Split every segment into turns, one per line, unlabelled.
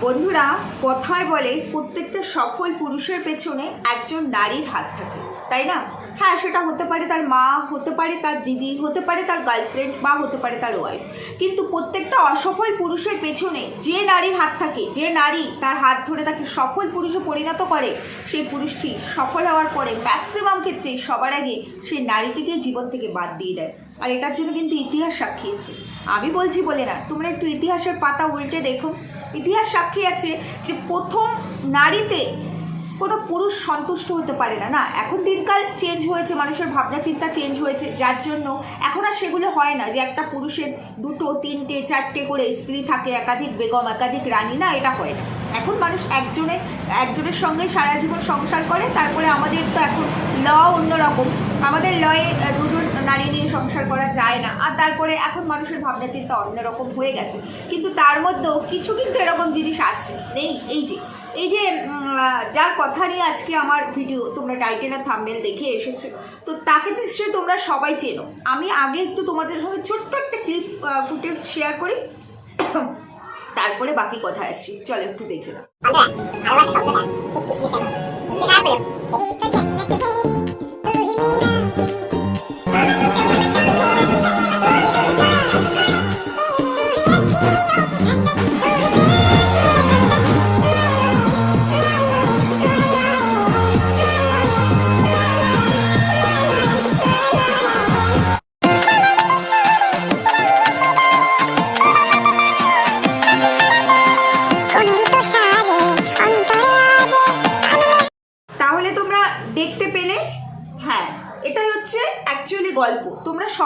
বন্ধুরা কথায় বলে প্রত্যেকটা সফল পুরুষের পেছনে একজন নারীর হাত থাকে। তাই না? হ্যাঁ সেটা হতে পারে তার মা, হতে পারে তার দিদি, হতে পারে তার গার্লফ্রেন্ড বা হতে পারে তার ওয়াইফ কিন্তু প্রত্যেকটা অসফল পুরুষের পেছনে যে নারীর হাত থাকে, যে নারী তার হাত ধরে তাকে সফল পুরুষে পরিণত করে, সেই পুরুষটি সফল হওয়ার পরে ম্যাক্সিমাম ক্ষেত্রেই সবার আগে সেই নারীটিকে জীবন থেকে বাদ দিয়ে দেয়। আর এটার জন্য কিন্তু ইতিহাস সাক্ষী আছে। আমি বলছি বলে না, তোমরা একটু ইতিহাসের পাতা উল্টে দেখো। ইতিহাস সাক্ষী আছে যে প্রথম নারীতে কোনো পুরুষ সন্তুষ্ট হতে পারে না। না, এখন দিনকাল চেঞ্জ হয়েছে, মানুষের ভাবনা চিন্তা চেঞ্জ হয়েছে, যার জন্য এখন আর সেগুলো হয় না যে একটা পুরুষের দুটো, তিনটে, চারটে করে স্ত্রী থাকে, একাধিক বেগম, একাধিক রানী, না, এটা হয় না। এখন মানুষ একজনে, একজনের সঙ্গে সারা জীবন সংসার করে, তারপরে আমাদের তো এখন ল অন্যরকম। আমাদের লয়ে দুজন নারী নিয়ে সংসার করা যায় না। আর তারপরে এখন মানুষের ভাবনা চিন্তা অন্যরকম হয়ে গেছে। কিন্তু তার মধ্যেও কিছু কিন্তু এরকম জিনিস আছে। নেই, এই যে এই যে যার কথা নিয়ে আজকে আমার ভিডিও, তোমরা টাইটেল আর দেখে এসেছ, তো তাকে নিশ্চয়ই তোমরা সবাই চেনো। আমি আগে একটু তোমাদের সঙ্গে ছোট্ট একটা ক্লিপ ফুটেজ শেয়ার করি। তারপরে বাকি কথা আসছি। চলো একটু দেখে নাও।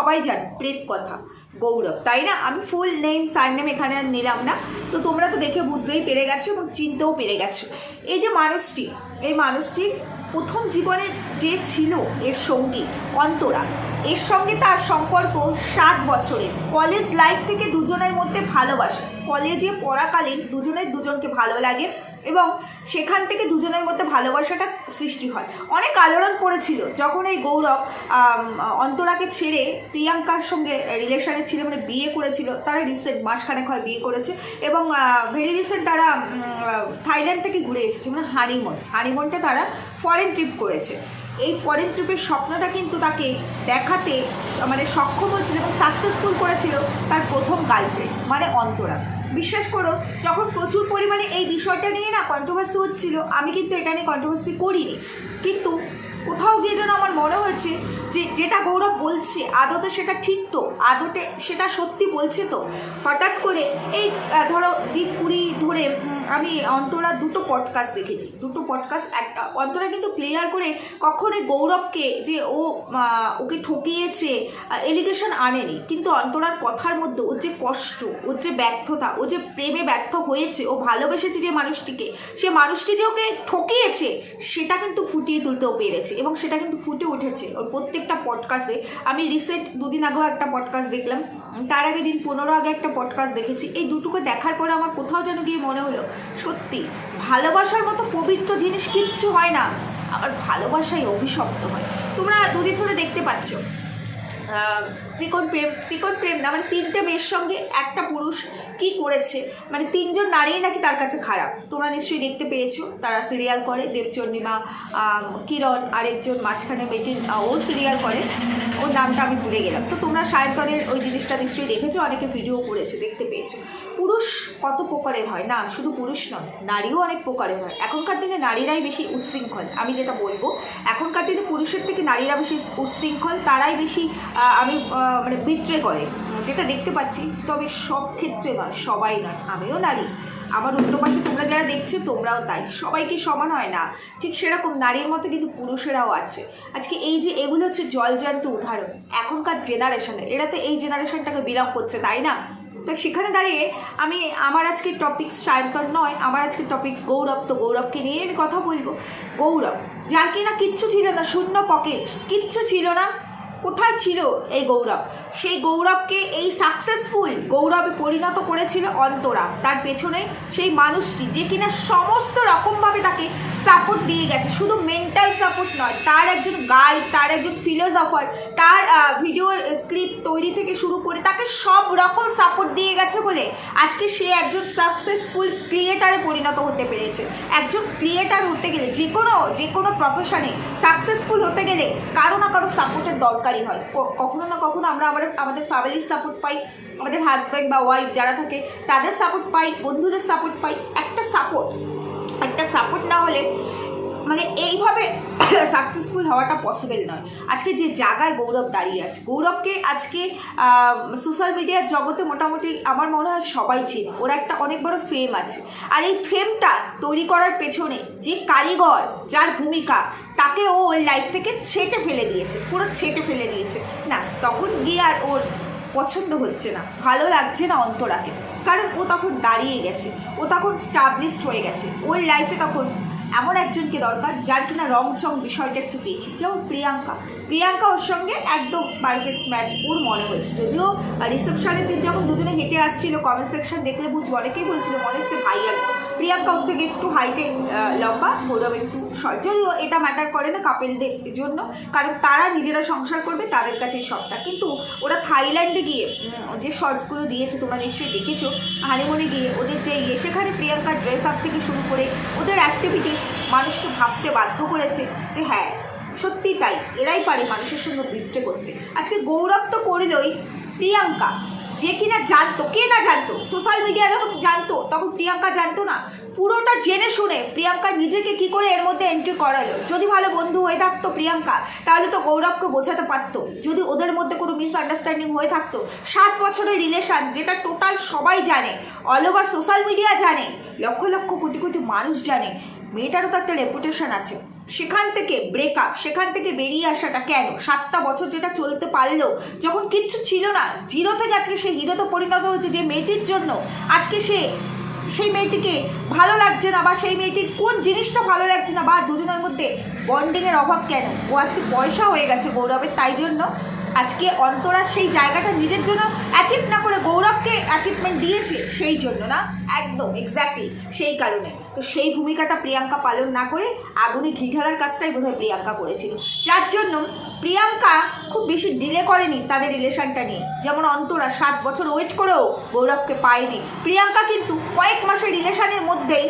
সবাই জানো, প্রেত কথা, গৌরব, তাই না? আমি ফুল নেম সার নেম এখানে নিলাম না। তো তোমরা তো দেখে বুঝতেই পেরে গেছো এবং চিনতেও পেরে গেছো। এই যে মানুষটি, এই মানুষটি প্রথম জীবনে যে ছিল এর সঙ্গী, অন্তরা। এর সঙ্গে তার সম্পর্ক সাত বছরের। কলেজ লাইফ থেকে দুজনের মধ্যে ভালোবাসা। কলেজে পড়াকালীন দুজনের দুজনকে ভালো লাগে। এবং সেখান থেকে দুজনের মধ্যে ভালোবাসাটা সৃষ্টি হয়। অনেক আলোড়ন পড়েছিল। যখন এই গৌরব অন্তরাকে ছেড়ে প্রিয়াঙ্কার সঙ্গে রিলেশনে ছিল মানে বিয়ে করেছিল, তারা রিসেন্ট মাসখানেক হয় বিয়ে করেছে এবং ভেরি রিসেন্ট তারা থাইল্যান্ড থেকে ঘুরে এসেছে মানে হানিমন হানিমনটা তারা ফরেন ট্রিপ করেছে। এই ফরেন ট্রিপের স্বপ্নটা কিন্তু তাকে দেখাতে মানে সক্ষম হয়েছিল এবং সাকসেসফুল করেছিল তার প্রথম গার্লফ্রেন্ড মানে অন্তরা। বিশ্বাস করো, যখন প্রচুর পরিমাণে এই বিষয়টা নিয়ে না কন্ট্রোভার্সি হচ্ছিল, আমি কিন্তু এটা নিয়ে কন্ট্রোভার্সি করিনি। কিন্তু কোথাও গিয়ে যেন আমার মনে হয়েছে যে, যেটা গৌরব বলছে, আদতে সেটা ঠিক তো, আদতে সেটা সত্যি বলছে তো। হঠাৎ করে এই ধরো দিন কুড়ি ধরে আমি অন্তরা দুটো পডকাস্ট দেখেছি। দুটো পডকাস্ট একটা, অন্তরা কিন্তু ক্লিয়ার করে কখনোই গৌরবকে যে ও ওকে ঠকিয়েছে এলিগেশন আনেনি। কিন্তু অন্তরার কথার মধ্যে ওর যে কষ্ট, ওর যে ব্যর্থতা, ও যে প্রেমে ব্যর্থ হয়েছে, ও ভালোবেসেছে যে মানুষটিকে, সে মানুষটি যে ওকে ঠকিয়েছে, সেটা কিন্তু ফুটিয়ে তুলতেও পেরেছে এবং সেটা কিন্তু ফুটে উঠেছে। ওর প্রত্যেকটা পডকাস্টে আমি রিসেন্ট দুদিন আগেও একটা পডকাস্ট দেখলাম। তার আগে দিন, পনেরো আগে একটা পডকাস্ট দেখেছি। এই দুটোকে দেখার পরে আমার কোথাও যেন গিয়ে মনে হলো সত্যি, ভালোবাসার মতো পবিত্র জিনিস কিচ্ছু হয় না, আবার ভালোবাসাই অভিশপ্ত হয়। তোমরা দুদিন ধরে দেখতে পাচ্ছ। ত্রিকোণ প্রেম ত্রিকোণ প্রেম না মানে তিনটে মেয়ের সঙ্গে একটা পুরুষ কি করেছে? মানে তিনজন নারী নাকি তার কাছে খারাপ? তোমরা নিশ্চয়ই দেখতে পেয়েছ। তারা সিরিয়াল করে দেবচন্ডিমা কিরণ, আরেকজন মাঝখানে মেয়েটি ও সিরিয়াল করে। ওর নামটা আমি ভুলে গেলাম। তো তোমরা সায়ন্তনের ওই জিনিসটা নিশ্চয়ই দেখেছ, অনেকে ভিডিও করেছে, দেখতে পেয়েছ। পুরুষ কত প্রকারের হয়? না, শুধু পুরুষ নয়, নারীও অনেক প্রকারের হয়। এখনকার দিনে নারীরাই বেশি উচ্ছৃঙ্খল, আমি যেটা বলব। এখনকার দিনে পুরুষের থেকে নারীরা বেশি উচ্ছৃঙ্খল, তারাই বেশি আমি মানে বিট্রে করে। যেটা দেখতে পাচ্ছি, তবে সব ক্ষেত্রে নয়, সবাই নয়, আমিও নারী। আমার উল্টো পাশে তোমরা যারা দেখছ, তোমরাও তাই। সবাই কি সমান হয় না। ঠিক সেরকম নারীর মতো কিন্তু পুরুষেরাও আছে। আজকে এই যে এগুলো হচ্ছে জলজান্ত উদাহরণ, এখনকার জেনারেশনের এরা। তো এই জেনারেশনটাকে বিলং করছে, তাই না? তো সেখানে দাঁড়িয়ে আমি, আমার আজকে টপিক সায়ন্তন নয়, আমার আজকে টপিক গৌরব। তো গৌরবকে নিয়ে আমি কথা বলব। গৌরব, যার কিনা কিচ্ছু ছিল না, শূন্য পকেট কিচ্ছু ছিল না। কোথায় ছিল এই গৌরব? সেই গৌরবকে এই সাকসেসফুল গৌরবে পরিণত করেছিল অন্তরা। তার পেছনে সেই মানুষটি যে কিনা সমস্ত রকমভাবে তাকে সাপোর্ট দিয়ে গেছে। শুধু মেন্টাল সাপোর্ট নয়, তার একজন গাইড তার একজন ফিলোসফার তার ভিডিও স্ক্রিপ্ট তৈরি থেকে শুরু করে তাকে সব রকম সাপোর্ট দিয়ে গেছে বলে আজকে সে একজন সাকসেসফুল ক্রিয়েটারে পরিণত হতে পেরেছে। একজন ক্রিয়েটার হতে গেলে যে কোনো যে কোনো প্রফেশনে সাকসেসফুল হতে গেলে কারও না কারও সাপোর্টের দরকারই হয়। কখনো না কখনো আমরা আমাদের আমাদের ফ্যামিলির সাপোর্ট পাই, আমাদের হাজব্যান্ড বা ওয়াইফ যারা থাকে, তাদের সাপোর্ট পাই, বন্ধুদের সাপোর্ট পাই। একটা সাপোর্ট একটা সাপোর্ট না হলে মানে এইভাবে সাকসেসফুল হওয়াটা পসিবল নয়। আজকে যে জায়গায় গৌরব দাঁড়িয়ে আছে, গৌরবকে আজকে সোশ্যাল মিডিয়ার জগতে মোটামুটি আমার মনে হয় সবাই চেনে। ওর একটা অনেক বড় ফ্রেম আছে। আর এই ফ্রেমটা তৈরি করার পেছনে যে কারিগর যার ভূমিকা, তাকে ও ওই লাইফ থেকে ছেটে ফেলে দিয়েছে, পুরো ছেটে ফেলে দিয়েছে। না, তখন গিয়ে আর ওর পছন্দ হচ্ছে না, ভালো লাগছে না অন্তরাকে। কারণ ও তখন দাঁড়িয়ে গেছে, ও তখন স্টাবলিশড হয়ে গেছে, ওর লাইফে তখন এমন একজনকে দরকার যার কিনা রং চং বিষয়টা একটু বেশি। যেমন প্রিয়াঙ্কা। প্রিয়াঙ্কা ওর সঙ্গে একদম পারফেক্ট ম্যাচ ওর মনে হয়েছে। যদিও রিসেপশনের দিন যখন দুজনে হেঁটে আসছিল কমেন্ট সেকশন দেখলে বুঝব, অনেকেই বলছিল, মনে হচ্ছে ভাই আর। প্রিয়াঙ্কা থেকে একটু হাইটে লম্বা, গৌরব একটু যদিও এটা ম্যাটার করে না কাপেলদের জন্য, কারণ তারা নিজেরা সংসার করবে, তাদের কাছে সবটা কিন্তু ওরা থাইল্যান্ডে গিয়ে যে শর্টসগুলো দিয়েছে, তোমরা নিশ্চয়ই দেখেছ হানিমুনে গিয়ে ওদের যে ইয়ে সেখানে প্রিয়াঙ্কার ড্রেস আপ থেকে শুরু করে ওদের অ্যাক্টিভিটি মানুষকে ভাবতে বাধ্য করেছে যে হ্যাঁ সত্যি তাই, এরাই পারে মানুষের সঙ্গে বিট্রে করতে। আজকে গৌরব তো করলোই প্রিয়াঙ্কা। যে কিনা জানতো, কে না জানতো? সোশ্যাল মিডিয়া যখন জানতো, তখন প্রিয়াঙ্কা জানতো না। পুরোটা জেনে শুনে প্রিয়াঙ্কা নিজেকে কি করে এর মধ্যে এন্ট্রি করালো? যদি ভালো বন্ধু হয়ে থাকতো প্রিয়াঙ্কা, তাহলে তো গৌরবকে বোঝাতে পারতো। যদি ওদের মধ্যে কোনো মিসআন্ডারস্ট্যান্ডিং হয়ে থাকতো, সাত বছরের রিলেশন যেটা টোটাল সবাই জানে অল ওভার সোশ্যাল মিডিয়া জানে, লক্ষ লক্ষ কোটি কোটি মানুষ জানে, মেয়েটারও তো একটা রেপুটেশন আছে। সেখান থেকে ব্রেকআপ সেখান থেকে বেরিয়ে আসাটা কেন? সাতটা বছর যেটা চলতে পারল, যখন কিচ্ছু ছিল না জিরো থেকে আজকে সে হিরোতে পরিণত হয়েছে যে মেয়েটির জন্য। আজকে সে, সেই মেয়েটিকে ভালো লাগছে না বা সেই মেয়েটির কোন জিনিসটা ভালো লাগছে না বা দুজনের মধ্যে বন্ডিংয়ের অভাব কেন? ও আজকে পয়সা হয়ে গেছে গৌরবের, তাই জন্য আজকে অন্তরা সেই জায়গাটা নিজের জন্য অ্যাচিভ না করে গৌরবকে অ্যাচিভমেন্ট দিয়েছে, সেই জন্য না? একদম এক্স্যাক্টলি সেই কারণে। তো সেই ভূমিকাটা প্রিয়াঙ্কা পালন না করে আগুনে ঘি ঢালার কাজটাই বোধহয় প্রিয়াঙ্কা করেছিল। যার জন্য প্রিয়াঙ্কা খুব বেশি ডিলে করেনি তাদের রিলেশনটা নিয়ে। যেমন অন্তরা সাত বছর ওয়েট করেও গৌরবকে পায়নি। প্রিয়াঙ্কা কিন্তু কয়েক মাসের রিলেশনের মধ্যেই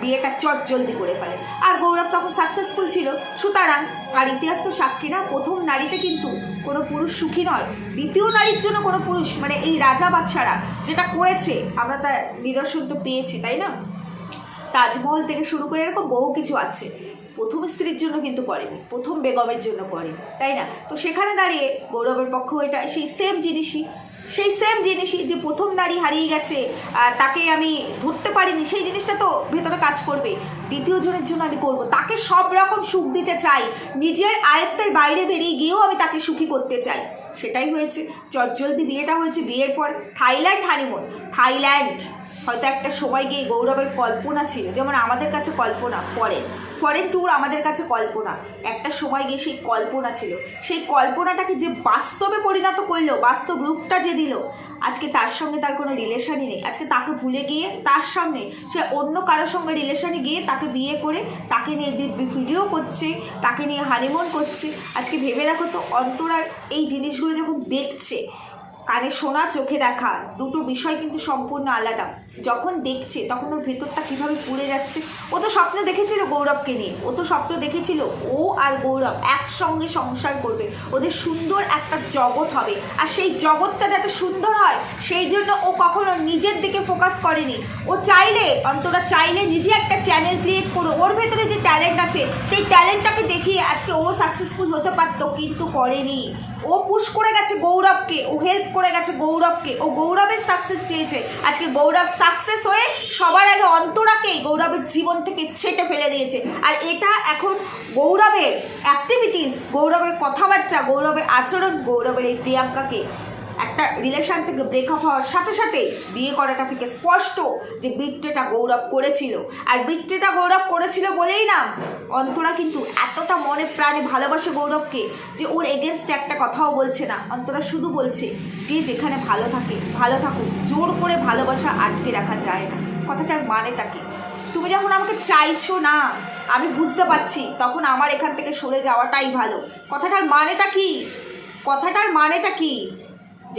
বিয়েটা চট জলদি করে ফেলে। আর গৌরব তখন সাকসেসফুল ছিল। সুতরাং, আর ইতিহাস তো সাক্ষী না, প্রথম নারীতে কিন্তু কোনো পুরুষ সুখী নয়। দ্বিতীয় নারীর জন্য কোনো পুরুষ মানে এই রাজা বাচ্চারা যেটা করেছে, আমরা তার নিদর্শন তো পেয়েছি, তাই না? তাজমহল থেকে শুরু করে এরকম বহু কিছু আছে। প্রথম স্ত্রীর জন্য কিন্তু করেনি, প্রথম বেগমের জন্য করেনি, তাই না? তো সেখানে দাঁড়িয়ে গৌরবের পক্ষ এটা, সেই সেম জিনিসই সেই সেম জিনিসই যে প্রথম নারী হারিয়ে গেছে তাকে আমি ধরতে পারিনি, সেই জিনিসটা তো ভেতরে কাজ করবে। দ্বিতীয় জনের জন্য আমি করব। তাকে সব রকম সুখ দিতে চাই। নিজের আয়ত্তের বাইরে বেরিয়ে গিয়েও আমি তাকে সুখী করতে চাই। সেটাই হয়েছে। চটজলদি বিয়েটা হয়েছে বিয়ের পর। Thailand honeymoon Thailand. হয়তো একটা সময় গিয়ে গৌরবের কল্পনা ছিল, যেমন আমাদের কাছে কল্পনা, ফরেন। ফরেন ট্যুর আমাদের কাছে কল্পনা। একটা সময় গিয়ে সেই কল্পনা ছিল। সেই কল্পনাটাকে যে বাস্তবে পরিণত করল, বাস্তব রূপটা যে দিল, আজকে তার সঙ্গে তার কোনো রিলেশনই নেই। আজকে তাকে ভুলে গিয়ে তার সামনে সে অন্য কারোর সঙ্গে রিলেশনে গিয়ে তাকে বিয়ে করে তাকে নিয়ে ভিডিও করছে, তাকে নিয়ে হানিমুন করছে। আজকে ভেবে রাখো তো অন্তরার এই জিনিসগুলো যখন দেখছে, কানে শোনা চোখে দেখা, দুটো বিষয় কিন্তু সম্পূর্ণ আলাদা। যখন দেখছে, তখন ওর ভেতরটা কীভাবে পুড়ে যাচ্ছে, ও তো স্বপ্ন দেখেছিল গৌরবকে নিয়ে, ও তো স্বপ্ন দেখেছিল ও আর গৌরব একসঙ্গে সংসার করবে, ওদের সুন্দর একটা জগৎ হবে, আর সেই জগৎটা যাতে সুন্দর হয়, সেই জন্য ও কখনো নিজের দিকে ফোকাস করেনি। ও চাইলে, অন্তরা চাইলে নিজে একটা চ্যানেল ক্রিয়েট করো, ওর ভেতরে যে ট্যালেন্ট আছে, সেই ট্যালেন্টটাকে দেখিয়ে আজকে ও সাকসেসফুল হতে পারতো, কিন্তু করেনি। ও পুশ করে গেছে গৌরবকে, ও হেল্প করে গেছে গৌরবকে, ও গৌরবের সাকসেস চেয়েছে। আজকে গৌরব সাকসেস হয়ে সবার আগে অন্তরাকেই গৌরবের জীবন থেকে ছেটে ফেলে দিয়েছে। আর এটা এখন গৌরবের অ্যাক্টিভিটিস গৌরবের কথাবার্তা, গৌরবের আচরণ, গৌরবের এই প্রিয়াঙ্কাকে একটা রিলেশন থেকে ব্রেকআপ হওয়ার সাথে সাথে বিয়ে করাটা থেকে স্পষ্ট যে বিট্টেটা গৌরব করেছিল। আর বিট্টেটা গৌরব করেছিল বলেই না, অন্তরা কিন্তু এতটা মনে প্রাণে ভালোবাসে গৌরবকে যে ওর এগেনস্ট একটা কথাও বলছে না। অন্তরা শুধু বলছে, যে যেখানে ভালো থাকে, ভালো থাকুক। জোর করে ভালোবাসা আটকে রাখা যায় না। কথাটার মানেটা কি? তুমি যখন আমাকে চাইছো না, আমি বুঝতে পারছি তখন আমার এখান থেকে সরে যাওয়াটাই ভালো। কথাটার মানেটা কি? কথাটার মানেটা কি?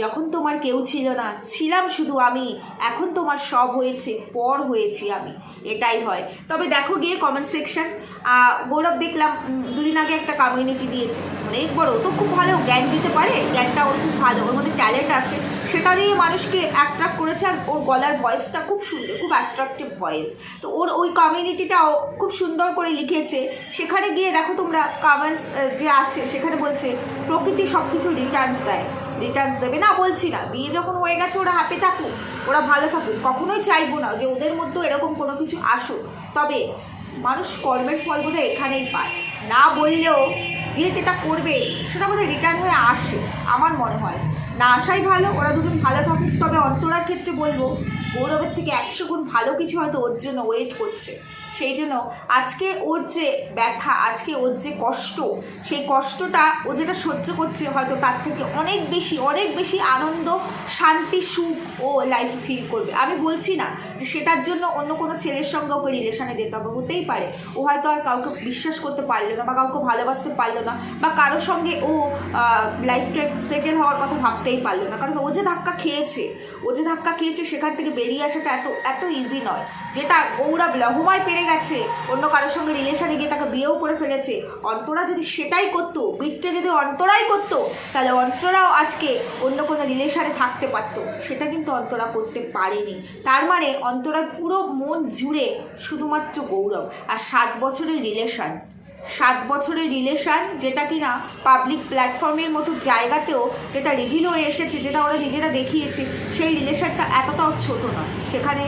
যখন তোমার কেউ ছিল না, ছিলাম শুধু আমি। এখন তোমার সব হয়েছে, পর হয়েছি আমি। এটাই হয়। তবে দেখো গিয়ে কমেন্ট সেকশন গৌরব দেখলাম দুদিন আগে একটা কমিউনিটি দিয়েছে। অনেক বড়। তো খুব ভালো, জ্ঞান দিতে পারে। জ্ঞানটা ওর খুব ভালো। ওর মধ্যে ট্যালেন্ট আছে। সেটা দিয়ে মানুষকে অ্যাট্রাক্ট করেছে আর ওর গলার ভয়েসটা খুব সুন্দর, খুব অ্যাট্রাকটিভ ভয়েস তো ওর ওই কমিউনিটিটাও খুব সুন্দর করে লিখেছে। সেখানে গিয়ে দেখো তোমরা কমেন্টস যে আছে, সেখানে বলছে, প্রকৃতি সব কিছু রিটার্নস দেয়। রিটার্নস দেবে। না, বলছি না। বিয়ে যখন হয়ে গেছে, ওরা হ্যাপি থাকুক, ওরা ভালো থাকুক। কখনোই চাইব না যে ওদের মধ্যেও এরকম কোনো কিছু আসুক। তবে মানুষ কর্মের ফল বোধহয় এখানেই পায়। না বললেও যে যেটা করবে, সেটা বোধহয় রিটার্ন হয়ে আসে, আমার মনে হয়। না আসাই ভালো, ওরা দুজন ভালো থাকুক। তবে অন্তরার ক্ষেত্রে বলব, গৌরবের থেকে একশো গুণ ভালো কিছু হয়তো ওর জন্য ওয়েট করছে। সেই জন্য আজকে ওর যে ব্যথা, আজকে ওর যে কষ্ট, সেই কষ্টটা ও যেটা সহ্য করছে হয়তো তার থেকে অনেক বেশি অনেক বেশি আনন্দ, শান্তি, সুখ ও লাইফ ফিল করবে। আমি বলছি না যে সেটার জন্য অন্য কোনো ছেলের সঙ্গে ওকে রিলেশনে যেতে হবে, হতেই পারে। ও হয়তো আর কাউকে বিশ্বাস করতে পারল না বা কাউকে ভালোবাসতে পারল না বা কারোর সঙ্গে ও লাইফটা সেটেল হওয়ার কথা ভাবতেই পারল না। কারণ ও যে ধাক্কা খেয়েছে, ও যে ধাক্কা খেয়েছে সেখান থেকে বেরিয়ে আসাটা এত এত ইজি নয়। যেটা গৌরব লহমায় পেরে গেছে। অন্য কারোর সঙ্গে রিলেশনে গিয়ে তাকে বিয়েও করে ফেলেছে। অন্তরা যদি সেটাই করতো বিটটা যদি অন্তরাই করতো, তাহলে অন্তরাও আজকে অন্য কোনো রিলেশনে থাকতে পারত। সেটা কিন্তু অন্তরা করতে পারেনি। তার মানে অন্তরার পুরো মন জুড়ে শুধুমাত্র গৌরব আর সাত বছরের রিলেশন সাত বছরের রিলেশন, যেটা কিনা পাবলিক প্ল্যাটফর্মের মতো জায়গাতেও যেটা রিভিল হয়ে এসেছে, যেটা ওরা নিজেরা দেখিয়েছে, সেই রিলেশনটা এতটাও ছোট নয়। সেখানে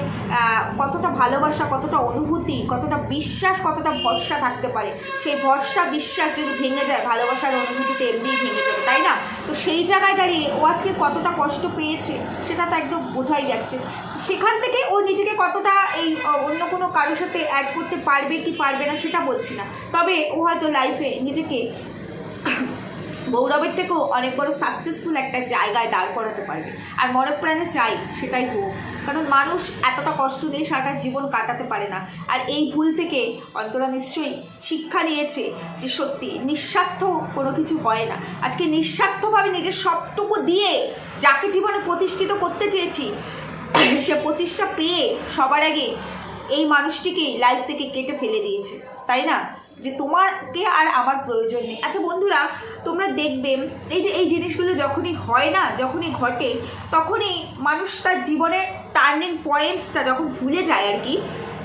কতটা ভালোবাসা, কতটা অনুভূতি, কতটা বিশ্বাস, কতটা ভরসা থাকতে পারে। সেই ভরসা, বিশ্বাস যদি ভেঙে যায়, ভালোবাসার অনুভূতিতে এমনিই ভেঙে যাবে, তাই না? তো সেই জায়গায় দাঁড়িয়ে ও আজকে কতটা কষ্ট পেয়েছে, সেটা তো একদম বোঝাই যাচ্ছে। সেখান থেকে ও নিজেকে কতটা এই অন্য কোনো কারোর সাথে অ্যাড করতে পারবে কি পারবে না সেটা বলছি না। তবে ও হয়তো লাইফে নিজেকে গৌরবের থেকেও অনেক বড় সাকসেসফুল একটা জায়গায় দাঁড় করাতে পারবে। আর মনে প্রাণে চাই, সেটাই হোক। কারণ মানুষ এতটা কষ্ট দিয়ে সারাটা জীবন কাটাতে পারে না। আর এই ভুল থেকে অন্তরা নিশ্চয়ই শিক্ষা নিয়েছে যে সত্যি নিঃস্বার্থ কোনো কিছু হয় না। আজকে নিঃস্বার্থভাবে নিজের সবটুকু দিয়ে যাকে জীবনে প্রতিষ্ঠিত করতে চেয়েছি সে প্রতিষ্ঠা পেয়ে সবার আগে এই মানুষটিকেই লাইফ থেকে কেটে ফেলে দিয়েছে, তাই না? যে তোমাকে আর আমার প্রয়োজন নেই। আচ্ছা বন্ধুরা, তোমরা দেখবে, এই যে এই জিনিসগুলো যখনই হয় না, যখনই ঘটে, তখনই মানুষ তার জীবনে টার্নিং পয়েন্টসটা যখন ভুলে যায় আর কি,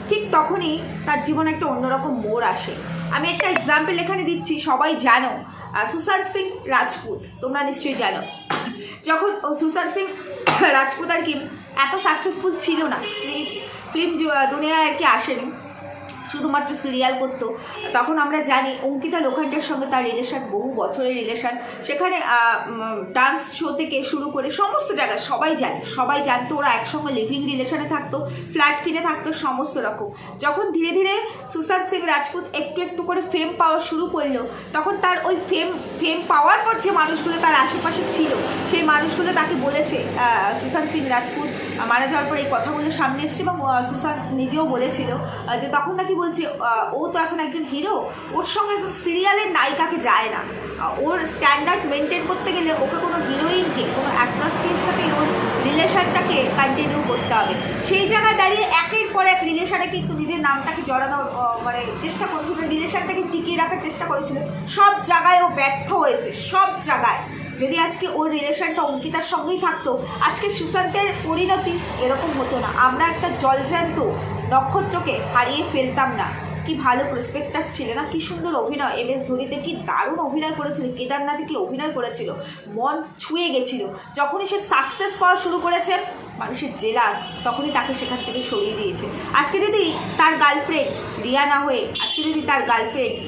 ঠিক তখনই তার জীবনে একটা অন্যরকম মোড় আসে। আমি একটা এক্সাম্পল এখানে দিচ্ছি, সবাই জানো সুশান্ত সিং রাজপুত, তোমরা নিশ্চয়ই জানো। যখন সুশান্ত সিং রাজপুত আর কি এত সাকসেসফুল ছিল না। ফিল্ম দুনিয়া আর কি আসেনি। শুধুমাত্র সিরিয়াল করতো। তখন আমরা জানি অঙ্কিতা লোখান্ডের সঙ্গে তার রিলেশন বহু বছরের রিলেশন সেখানে ডান্স শো থেকে শুরু করে সমস্ত জায়গায় সবাই জানে। সবাই জানতো ওরা একসঙ্গে লিভিং রিলেশনে থাকতো ফ্ল্যাট কিনে থাকতো, সমস্ত রকম। যখন ধীরে ধীরে সুশান্ত সিং রাজপুত একটু একটু করে ফেম পাওয়া শুরু করল, তখন তার ওই ফেম ফেম পাওয়ার পর যে মানুষগুলো তার আশেপাশে ছিল, সেই মানুষগুলো তাকে বলেছে সুশান্ত সিং রাজপুত, মারা যাওয়ার পর এই কথাগুলো সামনে এসছে এবং সুশান্ত নিজেও বলেছিল যে তখন নাকি বলছে ও তো এখন একজন হিরো ওর সঙ্গে সিরিয়ালের নায়িকাকে যায় না। ওর স্ট্যান্ডার্ড মেনটেন করতে গেলে ওকে কোনো হিরোইনকে কোনো অ্যাক্ট্রেসকের সাথে ওর রিলেশনটাকে কন্টিনিউ করতে হবে। সেই জায়গায় দাঁড়িয়ে একের পর এক রিলেশনে কিন্তু নিজের নামটাকে জড়ানোর মানে চেষ্টা করেছিল রিলেশনটাকে টিকিয়ে রাখার চেষ্টা করেছিল। সব জায়গায় ও ব্যর্থ হয়েছে, সব জায়গায়। যদি আজকে ওর রিলেশনটা অঙ্কিতার সঙ্গেই থাকতো, আজকে সুশান্তের পরিণতি এরকম হতো না। আমরা একটা জলজ্যান্ত নক্ষত্রকে হারিয়ে ফেলতাম না। কি ভালো প্রসপেক্টাস ছিল না? কি সুন্দর অভিনয়। এম এস ধোনিতে কি দারুণ অভিনয় করেছিল? কেদারনাথে কি অভিনয় করেছিল? মন ছুঁয়ে গেছিল। যখনই সে সাকসেস পাওয়া শুরু করেছে মানুষের জেলাস, তখনই তাকে সেখান থেকে সরিয়ে দিয়েছে। আজকে যদি তার গার্লফ্রেন্ড রিয়া না হয়ে, আজকে যদি তার গার্লফ্রেন্ড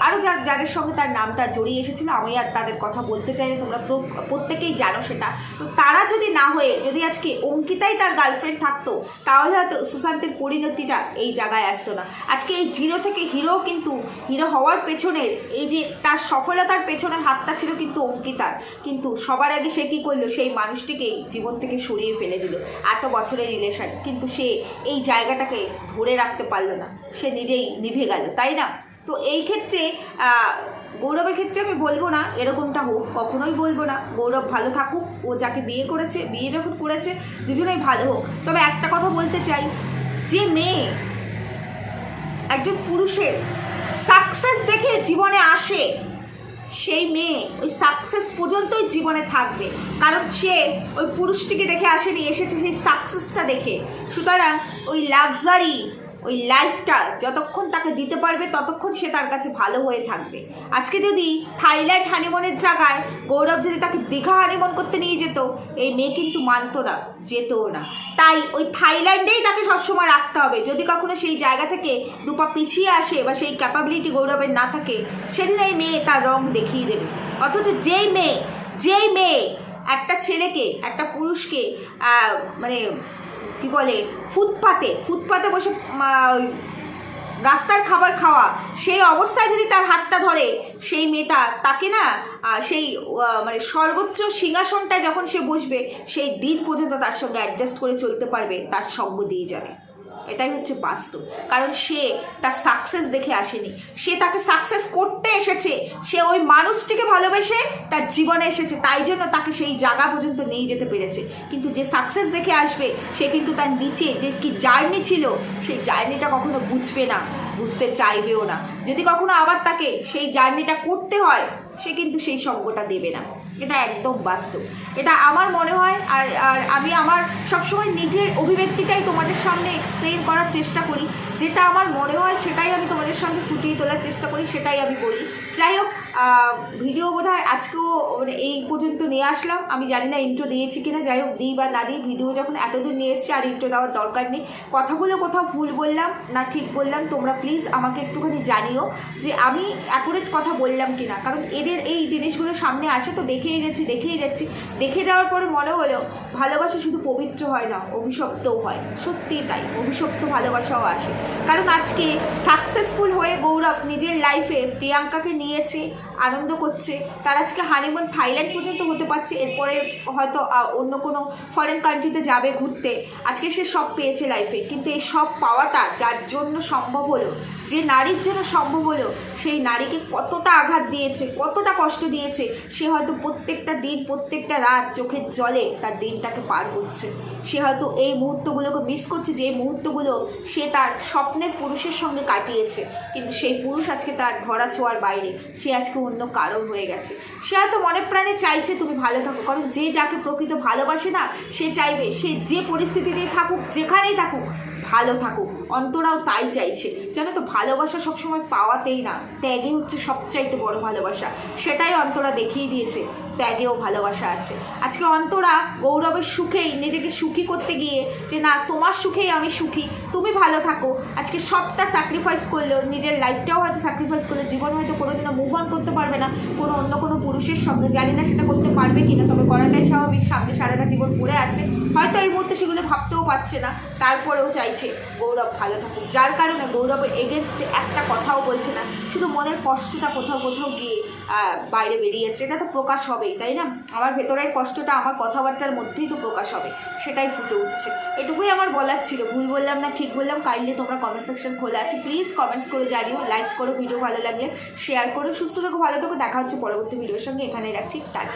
আরও যার, যাদের সঙ্গে তার নামটা জড়িয়ে এসেছিল, আমি আর তাদের কথা বলতে চাই না, তোমরা প্র- প্রত্যেকেই জানো সেটা। তো তারা যদি না হয়ে, যদি আজকে অঙ্কিতাই তার গার্লফ্রেন্ড থাকতো, তাহলে হয়তো সুশান্তের পরিণতিটা এই জায়গায় আসতো না। আজকে এই জিরো থেকে হিরো কিন্তু হিরো হওয়ার পেছনের, এই যে তার সফলতার পেছনের হাতটা ছিল কিন্তু অঙ্কিতার। কিন্তু সবার আগে সে কী করল? সেই মানুষটিকেই জীবন থেকে সরিয়ে ফেলে দিল। এত বছরের রিলেশন কিন্তু সে এই জায়গাটাকে ধরে রাখতে পারল না। সে নিজেই নিভে গেল, তাই না? তো এই ক্ষেত্রে গৌরবের ক্ষেত্রে আমি বলব না, এরকমটা হোক, কখনোই বলব না। গৌরব ভালো থাকুক, ও যাকে বিয়ে করেছে, বিয়ে যখন করেছে, দুজনেই ভালো হোক। তবে একটা কথা বলতে চাই, যে মেয়ে একজন পুরুষের সাকসেস দেখে জীবনে আসে সেই মেয়ে ওই সাকসেস পর্যন্তই জীবনে থাকবে। কারণ সে ওই পুরুষটিকে দেখে আসেনি, এসেছে সেই সাকসেসটা দেখে। সুতরাং ওই লাক্সারি ওই লাইফটা যতক্ষণ তাকে দিতে পারবে, ততক্ষণ সে তার কাছে ভালো হয়ে থাকবে। আজকে যদি থাইল্যান্ড হানিমনের জায়গায় গৌরব যদি তাকে দীঘা হানিমন করতে নিয়ে যেত, এই মেয়ে কিন্তু মানতো না, যেতও না। তাই ওই থাইল্যান্ডেই তাকে সবসময় রাখতে হবে। যদি কখনো সেই জায়গা থেকে দুপা পিছিয়ে আসে বা সেই ক্যাপাবিলিটি গৌরবের না থাকে, সেদিন এই মেয়ে তার রং দেখিয়ে দেবে। অথচ যেই মেয়ে যেই মেয়ে একটা ছেলেকে, একটা পুরুষকে মানে কি বলে, ফুটপাতে ফুটপাতে বসে রাস্তার খাবার খাওয়া। সেই অবস্থায় যদি তার হাতটা ধরে, সেই মেয়েটা তাকে না সেই মানে সর্বোচ্চ সিংহাসনটায় যখন সে বসবে, সেই দিন পর্যন্ত তার সঙ্গে অ্যাডজাস্ট করে চলতে পারবে, তার সঙ্গ দিয়ে যাবে। এটাই হচ্ছে বাস্তব। কারণ সে তার সাকসেস দেখে আসেনি। সে তাকে সাকসেস করতে এসেছে। সে ওই মানুষটিকে ভালোবেসে তার জীবনে এসেছে। তাই জন্য তাকে সেই জায়গা পর্যন্ত নিয়ে যেতে পেরেছে। কিন্তু যে সাকসেস দেখে আসবে, সে কিন্তু তার নিচে যে কি জার্নি ছিল, সেই জার্নিটা কখনো বুঝবে না, বুঝতে চাইবেও না। যদি কখনো আবার তাকে সেই জার্নিটা করতে হয়, সে কিন্তু সেই সঙ্গটা দেবে না। এটা একদম বাস্তব। এটা আমার মনে হয় আর আর আমি আমার সবসময় নিজের অভিব্যক্তিটাই তোমাদের সামনে এক্সপ্লেন করার চেষ্টা করি। যেটা আমার মনে হয় সেটাই আমি তোমাদের সামনে ফুটিয়ে তোলার চেষ্টা করি, সেটাই আমি বলি। যাই হোক ভিডিও বোধ হয় আজকেও মানে এই পর্যন্ত নিয়ে আসলাম। আমি জানি না ইন্ট্রো দিয়েছি কিনা, যাই হোক দিই বা না দিই ভিডিও যখন এতদূর নিয়ে এসেছি আর ইন্ট্রো দেওয়ার দরকার নেই। কথাগুলো কোথাও ভুল বললাম, না ঠিক বললাম, তোমরা প্লিজ আমাকে একটুখানি জানিও যে আমি অ্যাকুরেট কথা বললাম কিনা। কারণ এদের এই জিনিসগুলো সামনে আসে, তো দেখেই যাচ্ছি দেখেই যাচ্ছি। দেখে যাওয়ার পরে মনে হলো, ভালোবাসা শুধু পবিত্র হয় না, অভিশপ্তও হয়। সত্যি তাই, অভিশপ্ত ভালোবাসাও আসে। কারণ আজকে সাকসেসফুল হয়ে গৌরব নিজের লাইফে প্রিয়াঙ্কাকে নিয়েছে আনন্দ করছে। তার আজকে হানিমুন থাইল্যান্ড পর্যন্ত হতে পারছে। এরপরে হয়তো অন্য কোনো ফরেন কান্ট্রিতে যাবে ঘুরতে। আজকে সে সব পেয়েছে লাইফে কিন্তু এই সব পাওয়াটা যার জন্য সম্ভব হলো যে নারীর জন্য সম্ভব হলো সেই নারীকে কতটা আঘাত দিয়েছে, কতটা কষ্ট দিয়েছে, সে হয়তো প্রত্যেকটা দিন, প্রত্যেকটা রাত চোখের জলে তার দিনটাকে পার করছে। সে হয়তো এই মুহূর্তগুলোকে মিস করছে, যে মুহূর্তগুলো সে তার স্বপ্নের পুরুষের সঙ্গে কাটিয়েছে। কিন্তু সেই পুরুষ আজকে তার ধরা ছোঁয়ার বাইরে। সে আজকে অন্য কারণ হয়ে গেছে। সে হয়তো মনে প্রাণে চাইছে তুমি ভালো থাকো, কারণ যে যাকে প্রকৃত ভালোবাসে না, সে চাইবে সে যে পরিস্থিতিতেই থাকুক, যেখানেই থাকুক, ভালো থাকুক। অন্তরাও তাই চাইছে। জানো তো, ভালোবাসা সবসময় পাওয়াতেই না। ত্যাগই হচ্ছে সবচাইতে বড় ভালোবাসা। সেটাই অন্তরা দেখিয়ে দিয়েছে। ত্যাগেও ভালোবাসা আছে। আজকে অন্তরা গৌরবের সুখেই নিজেকে সুখী করতে গিয়ে যে, না, তোমার সুখেই আমি সুখী, তুমি ভালো থাকো। আজকে সবটা স্যাক্রিফাইস করল নিজের লাইফটাও হয়তো স্যাক্রিফাইস করল জীবন হয়তো কোনোদিনও মুভ অন করতে পারবে না, কোনো অন্য কোনো পুরুষের সঙ্গে। জানি না সেটা করতে পারবে কিনা, তবে করাটাই স্বাভাবিক, সামনে সারাটা জীবন পড়ে আছে। হয়তো এই মুহূর্তে সেগুলো ভাবতেও পারছে না, তারপরেও চাইছে গৌরব ভালো থাকুক। যার কারণে গৌরবের এগেনস্টে একটা কথাও বলছে না, শুধু মনের কষ্টটা কোথাও কোথাও গিয়ে আহ, বেরিয়ে এসছে। এটা তো প্রকাশ হবেই তাই না? আমার ভেতরের কষ্টটা আমার কথাবার্তার মধ্যেই তো প্রকাশ হবে। সেটাই ফুটে উঠছে। এটুকুই আমার বলার ছিল। ভুল বললাম না ঠিক বললাম। কাইন্ডলি তোমরা কমেন্ট সেকশন খোলা আছে। প্লিজ কমেন্টস করে জানিও লাইক করো ভিডিও ভালো লাগলে শেয়ার করো। সুস্থ থেকো ভালো থেকো। দেখা হচ্ছে পরবর্তী ভিডিওর সঙ্গে। এখানে রাখছি। টাটা